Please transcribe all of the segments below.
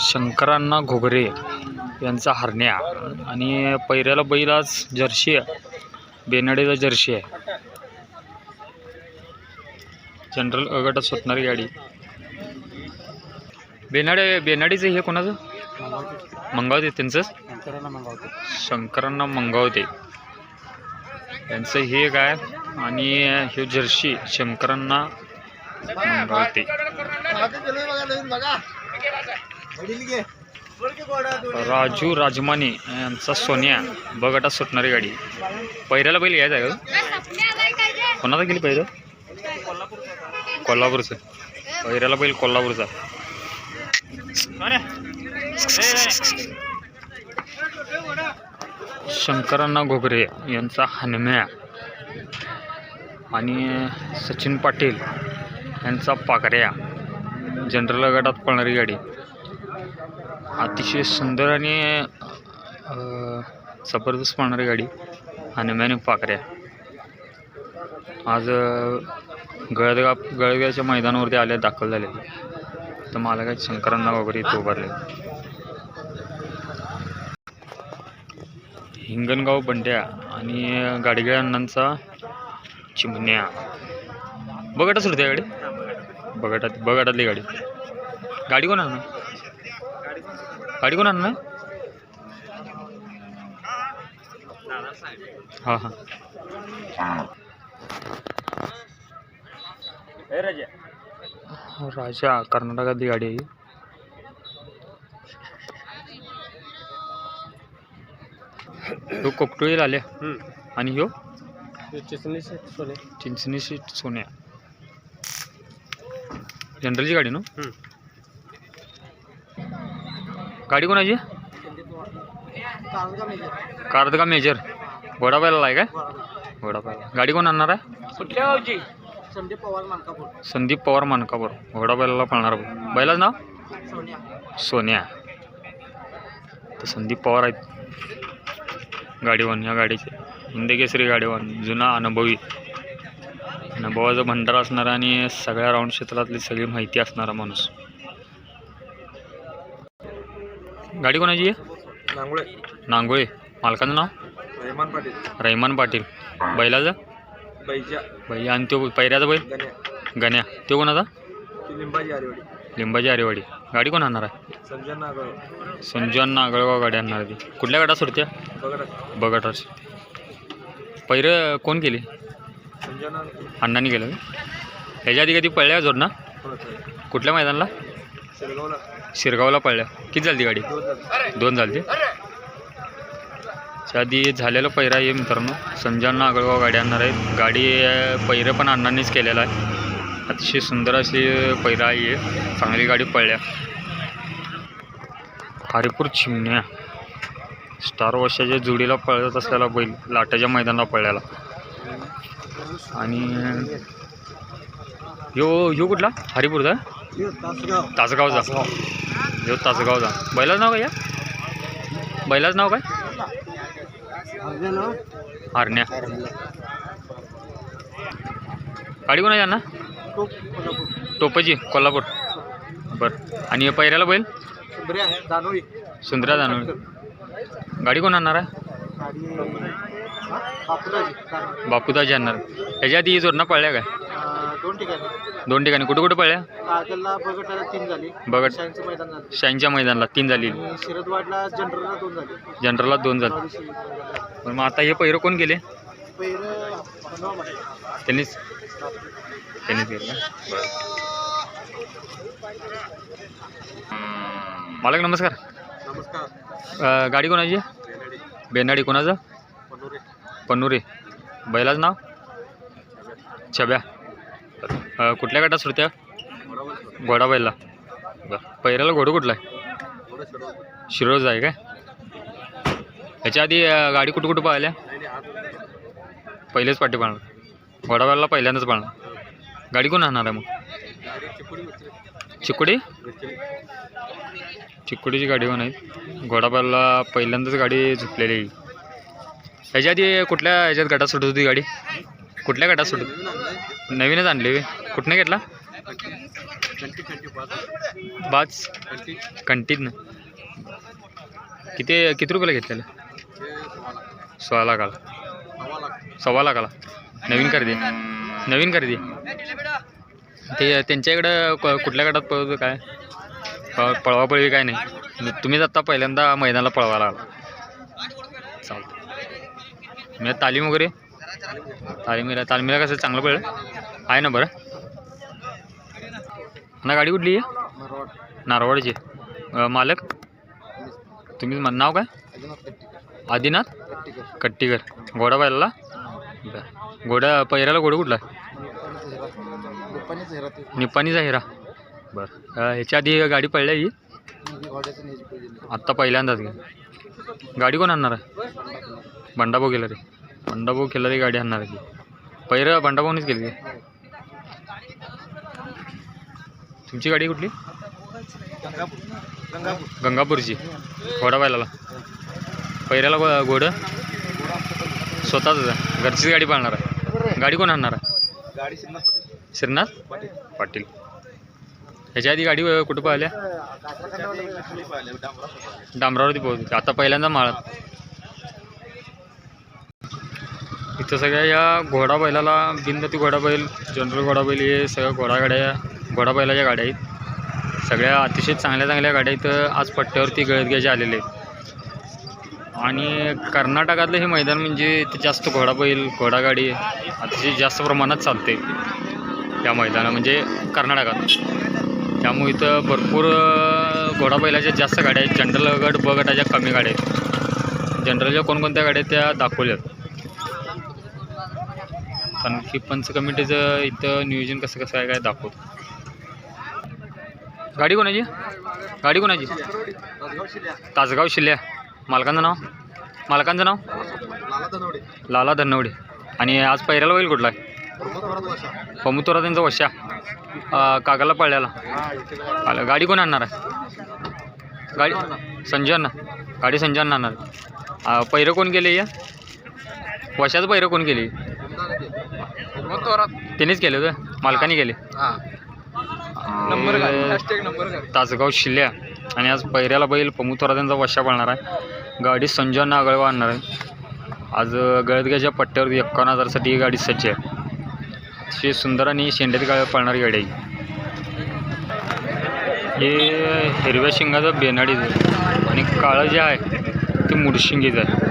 शंकरांना घोगरे यांचा हरण्या आणि पैऱ्याला बैल आज जर्सी आहे. बेनाडेचा जर्सी आहे. जनरल अगटात सुटणारी गाडी. बेनाडे बेनाडीचं हे कोणाचं? मंगावते त्यांचंच शंकरांना मंगावते. यांचं हे काय? आणि हे जर्सी शंकरांना मंगावते. राजू राजमाने यांचा सोन्या. बघटा सुटणारी गाडी. पहिऱ्याला बैल यायचं आहे का? कोणाला गेली पहिलं कोल्हापूरचं. पहिऱ्याला बैल कोल्हापूरचा. शंकरांना घोगरे यांचा हनम्या. आणि सचिन पाटील यांचा पाकऱ्या. जनरल गटात पळणारी गाडी. अतिशय सुंदर आणि जबरदस्त पाहणारी गाडी हनुम्याने पाकऱ्या आज गळदगा गळदगाच्या मैदानावरती आल्या दाखल झाले तर मला काय शंकरांना वगैरे इथे उभारले हिंगणगाव बंड्या आणि गाडगिळ्या अण्णांचा चिमण्या. बघटा सुरते गाडी? बघटात बघटातली गाडी. गाडी कोण आणणार गाडी कोण आणणार? हां हां. राजा. कर्नाटकातली गाडी आहे ही. ह्यो कोकटोळीला आल्या आणि ह्यो? चिंचणी सीट सोन्या. जनरलची गाडी ना? गाडी कोणाची? कारदगा मेजर. घोडाबायला आहे काय? घोडाबायला गाडी कोण आणणार आहे? कुठल्या गावची? संदीप पवार मानकापूर. संदीप पवार मानकापूर. घोडाबायला पळणार बैलाच नाव? सोनिया. सोन्या. तर संदीप पवार आहेत. गाडीवान ह्या गाडीचे. हिंदकेसरी गाडीवान जुना अनुभवी. अनुभवाचा भंडारा असणारा आणि सगळ्या राऊंड क्षेत्रातली सगळी माहिती असणारा माणूस. गाडी कोणाची आहे? नांगुळे. नांगोळे. मालकाचं नाव? रेहमान पाटील. रहिमान पाटील. बैलाचं? बैजा. बैल आणि तो पैऱ्याचा बैल? गण्या. गण्या. तो कोणाचा? ती लिंबाची आरेवाडी. लिंबाची आरेवाडी. गाडी कोण आणणार आहे? संजन नागळगाव गाडी आणणार ती. कुठल्या गाड्या सुटत्या बघा पैरं कोण केली? अण्णांनी केलं? ह्याच्या आधी कधी पळल्या जोड ना कोणाचं कुठल्या मैदानाला? शिरगावला पळल्या. किती झाली गाडी? दोन झाले. आधी झालेलं पैरा आहे मित्रांनो. संजय नागळगाव गाडी आणणार आहेत गाडी पैरं पण अण्णांनीच केलेलं आहे. अतिशय सुंदर अशी पैरा आहे चांगली गाडी पळल्या. हरिपूर चिमण्या. स्टार वर्षाच्या जोडीला पळत असलेला बैल लाटाच्या मैदानाला पळल्याला आणि ह्यो ह्यो कुठला? हरिपूरचा? यो, तासगावचा ह्यो तासगावचा बैलाचं नाव काय या? बैलाचं नाव काय? हरण्या गाडी कोणाची ना टोप कोल्हापूर. टोपाची कोल्हापूर. बरं. आणि पैऱ्याला बैल? सुंदरा जानवडी गाडी कोण आणणार आहे. बापूदाजी. आणणार. ह्याच्या आधी ही जोडणं पळल्या काय? ठिकाणी? दोन ठिकाणी. कुठं कुठं पळल्या? कागलला बगटाला तीन झाली. बगट. शांचं मैदान झालं शाईनच्या मैदानाला तीन झाली. आणि शिरदवाडला जनरलला दोन झाले. जनरलला दोन झाले. पण मग आता हे पैरं कोण गेले? पहिलं. त्यांनीच त्यांनीच गेले का? बरं मालक नमस्कार. नमस्कार. अं, गाडी कोणाची बेनाडी. बेनाडी कोणाचं? पनोरे. पन्नुरे बैलाचं नाव? छब्या. कुठल्या गटात सुटत्या घोडाबाईला घोडा बरं घोडं कुठला आहे? शिरोज आहे काय? याच्या आधी गाडी कुठं कुठं पाहिल्या पहिलेच पाठी पाळणार. घोडाबाईला पहिल्यांदाच पाळणार. गाडी कोण आणणार आहे मग? चिकुडी? चिकुडीची गाडी पण आहे? घोडाबाईला पहिल्यांदाच गाडी झुकलेली. याच्या ह्याच्या आधी कुठल्या याच्यात गटात सुटत होती गाडी? कुठल्या गटात सुट नवीनच आणली. कुठनं घेतला? पाच बाच कंटीत ना. किती किती रुपयाला घेतलेलं? सोळा लाखाला. सव्वा सव्वा लाखाला. नवीन खरेदी. नवीन खरेदी. ते त्यांच्या इकडं क- कुठल्या गटात पळवतो काय? पळवा पळवापळवी काय नाही. तुम्हीच आत्ता पहिल्यांदा मैदानाला पळवायला आला. चालतं म्हणजे तालीम वगैरे तालमीला तालमीला कसं चांगलं पडेल? आहे ना बरं. ना गाडी कुठली आहे? नारवाडची. मालक? तुम्ही नाव काय? आदिनाथ कट्टीकर. घोडा पाहिला बरं. घोडा पहिऱ्याला घोडा कुठला? हेरा निपाणीचा हिरा बरं ह्याच्या आधी गाडी पडल्या ही? आत्ता पहिल्यांदाच गाडी कोण आणणार आहे? बंडाभाऊ गेला रे. बंडाभाऊ केला ती गाडी आणणार आहे की पहिरं बंडाभाऊनीच केली तुमची गाडी कुठली? गंगापूरची. घोडा पाहिला पहिऱ्याला घोडं? स्वतःच आहे. घरचीच गाडी पाळणार आहे. गाडी कोण आणणार आहे? श्रीनाथ? पाटील. ह्याच्या आधी गाडी कुठं पाहिल्या? डांबरावरती पोहोचते आता पहिल्यांदा माळत इथं सगळ्या या घोडा बैलाला बिनगती घोडा बैल जनरल घोडा बैल हे सगळ्या घोडागाड्या घोडा बैलाच्या गाड्या आहेत. सगळ्या अतिशय चांगल्या चांगल्या गाड्या इथं आज पट्ट्यावरती गळत घ्यायचे आलेले आहेत. आणि कर्नाटकातलं हे मैदान म्हणजे इथे जास्त घोडा बैल घोडागाडी अतिशय जास्त प्रमाणात चालते त्या मैदानात म्हणजे कर्नाटकात. त्यामुळे इथं भरपूर घोडा बैलाच्या जास्त गाड्या आहेत. जनरल गट ब गटाच्या कमी गाड्या आहेत. जनरलच्या कोणकोणत्या गाड्या आहेत त्या दाखवल्यात. आणखी पंच कमिटीचं इथं नियोजन कसं कसं आहे काय दाखवतो. गाडी कोणाची? गाडी कोणाची? तासगाव शिल्या. शिल्ल्या मालकांचं नाव? मालकांचं नाव? लाला धनवडे. आणि आज पहिऱ्याला होईल कुठला आहे? पमुतोरा त्यांचा वशा काकाला पळल्याला. आलं गाडी कोण आणणार आहे? गाडी संजय अण्णा. गाडी संजय अण्णा आणणार आहे. पहिरं कोण केले या? वशाचं पहिरं कोण केली त्यांनीच केले होतं. मालकाने केले. हा. नंबर हॅशटॅग तासगाव शिल्ल्या आणि आज पहिऱ्याला बैल पमुतोरा त्यांचा वशा पळणार आहे. गाडी संजय आगळवा आणणार आहे. आज गळदग्याच्या पट्ट्यावर एक्कावन्न हजारसाठी ही गाडी सज्ज आहे. अतिशय सुंदर आणि शेंड्यात गाड्या पळणारी गाडी आहे हे हिरव्या शिंगाचं बेनाडीचं आहे. आणि काळं जे आहे ते मुडशिंगीचं आहे.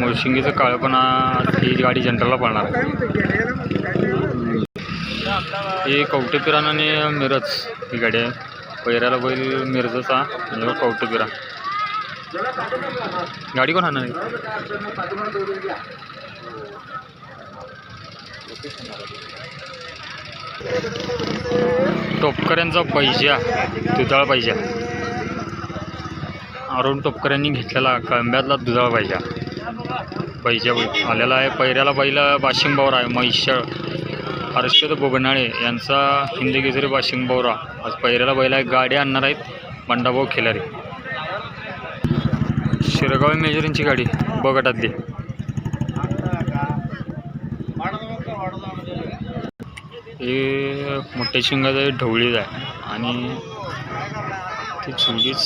मुळशिंगीचं काळपणा पण ही गाडी जनरलला पळणार. आहे हे कवटेपिरान आणि मिरज ही गाडी आहे. पैऱ्याला बैल मिरजचा म्हणजे आणि कवटेपिरा गाडी कोण आणणार आहे? टोपकऱ्यांचा पैजा दुधाळ पैजा. अरुण टोपकऱ्यांनी घेतलेला कळंब्यातला दुधाळ पैजा. पैजा आलेला आहे. पैऱ्याला पहिला बाशिंगबावरा आहे म्हैशाळ हर्षद बोगनाळे यांचा हिंदी केसरी बाशिंगबावरा आज पैऱ्याला बैला आहे गाडी आणणार आहेत बंडाभाऊ खिलारी. शिरगाव मेजरींची गाडी बगटातली हे मोठ्या शिंगाचं ढवळीच आहे आणि ती चुलीच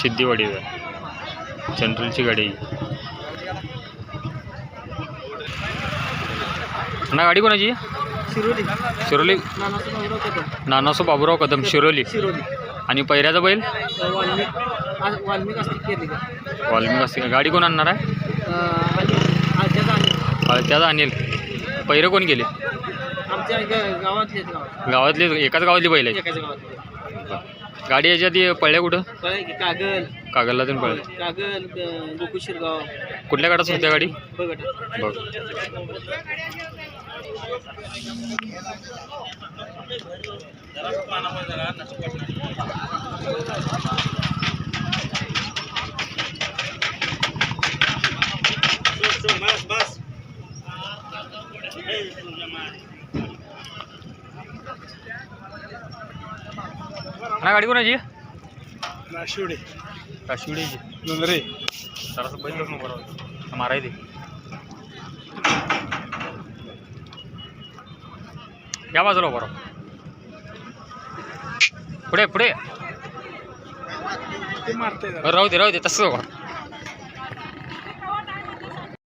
सिद्धीवाडीच आहे जनरलची गाडी ना गाडी कोणाची? शिरोली. शिरोली? नानासो बाबूराव कदम शिरोली. आणि पैऱ्याचा बैल? वाल्मिक असते? गाडी कोण आणणार आहे? त्याचा अनिल. पैरं कोण गेले गावातले गावात गावातली एकाच गावातली बैल आहे. गाडी याच्या आधी पळल्या कुठं? कागल. कागलला पण पळल्या. कागल ग- गोकुळ शिरगाव कुठल्या गाडात होत्या गाडी? बघ. ना गाडी कोणाची? नाशिवडे. काशिवडीची नंदरे. जरासं बैल नको बरोबर या बाजूला उभा पुढे पुढे. राहू दे राहू दे तसं बरं